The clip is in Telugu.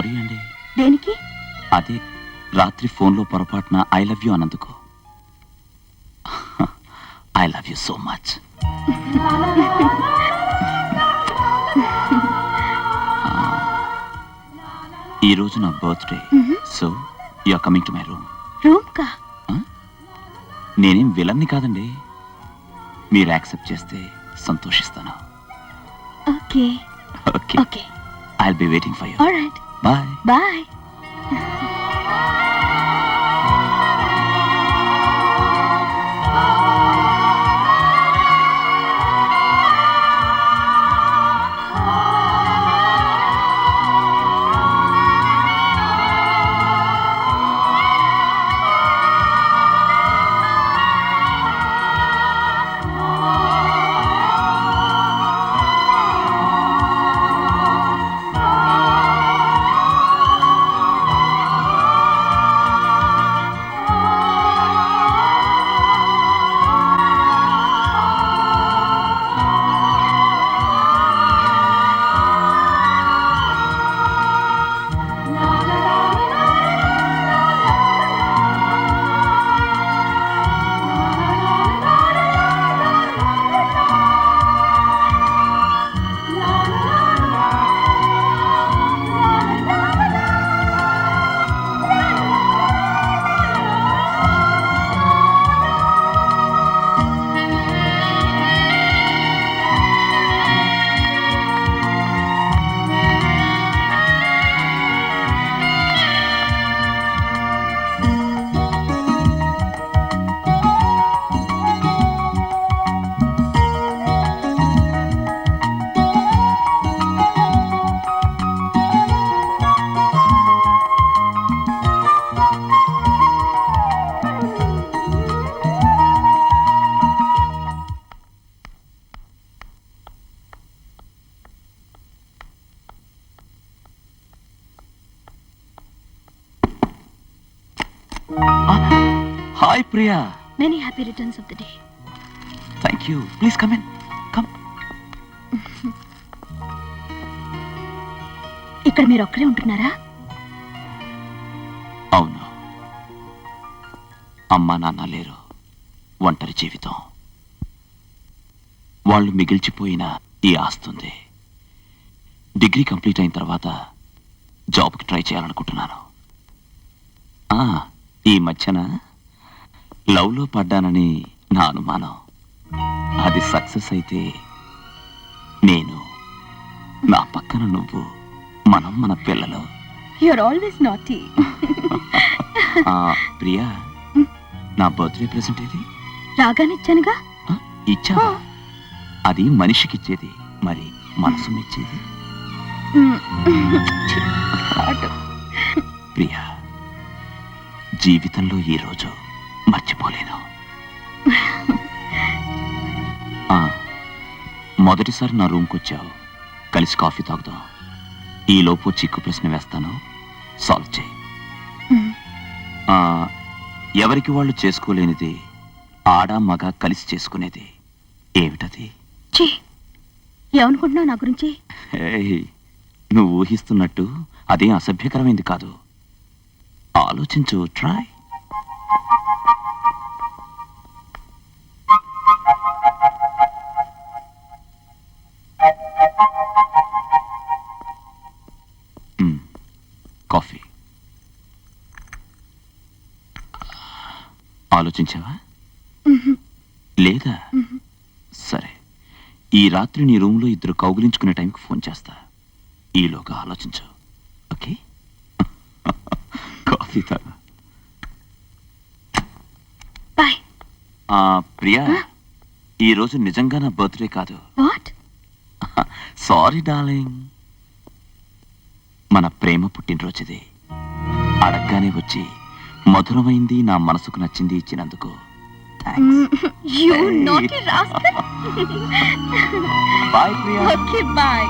సారీ అండి. దేనికి? అదే రాత్రి ఫోన్లో పొరపాటున ఐ లవ్ యూ అన్నందుకు. I love you so much. ఈ రోజు నా birthday. So you are coming to my room room కా నేనేం విలన్ని కాదండి. మీరు యాక్సెప్ట్ చేస్తే సంతోషిస్తాను. Okay. Okay. Okay. I be waiting for you alright bye bye hi Priya many happy returns of the day thank you please come in come ఇక్కడ మీరు ఒక్కరే ఉంటున్నారా? అవును. అమ్మా నాన్న లేరు. ఒంటరి జీవితం. వాళ్ళు మిగిల్చిపోయిన ఈ ఆస్తుంది డిగ్రీ కంప్లీట్ అయిన తర్వాత జాబ్కి ట్రై చేయాలనుకుంటున్నాను. ఆ, ఈ మధ్యన లవ్లో పడ్డానని నా అనుమానం. అది సక్సెస్ అయితే నేను నా పక్కన నువ్వు మనం మన పిల్లలు. యూఆర్ ఆల్వేస్ నాటీ ప్రియా నా బర్త్డే ప్రెసెంట్ ఏది? రాగానే ఇచ్చానుగా ఆ, ఇచ్చావా? అది మనిషికిచ్చేది మరి మనసు మెచ్చేది ప్రియా జీవితంలో ఈ రోజు మర్చిపోలేను. మొదటిసారి నా రూమ్కి వచ్చావు. కలిసి కాఫీ తాగుదాం. ఈ లోపు చిక్కు ప్రశ్న వేస్తాను. సాల్వ్ చేయి. ఎవరికి వాళ్ళు చేసుకోలేనిది ఆడ మగ కలిసి చేసుకునేది ఏమిటది? ఏమనుకుంటున్నావు నా గురించి? నువ్వు ఊహిస్తున్నట్టు అదేం అసభ్యకరమైంది కాదు. ఆలోచించు ట్రై కాఫీ ఆలోచించావా? లేదా? సరే. ఈ రాత్రి నీ రూమ్లో ఇద్దరు కౌగిలించుకునే టైంకి ఫోన్ చేస్తా. ఈలోగా ఆలోచించు. తాగు బాయ్ ఆ, ప్రియా ఈరోజు నిజంగా నా బర్త్డే కాదు. వాట్ సారీ డార్లింగ్ మన ప్రేమ పుట్టినరోజుది. అడగ్గానే వచ్చి మధురమైంది నా మనసుకు నచ్చింది ఇచ్చినందుకు. Thanks you naughty rascal boy Priya. Okay bye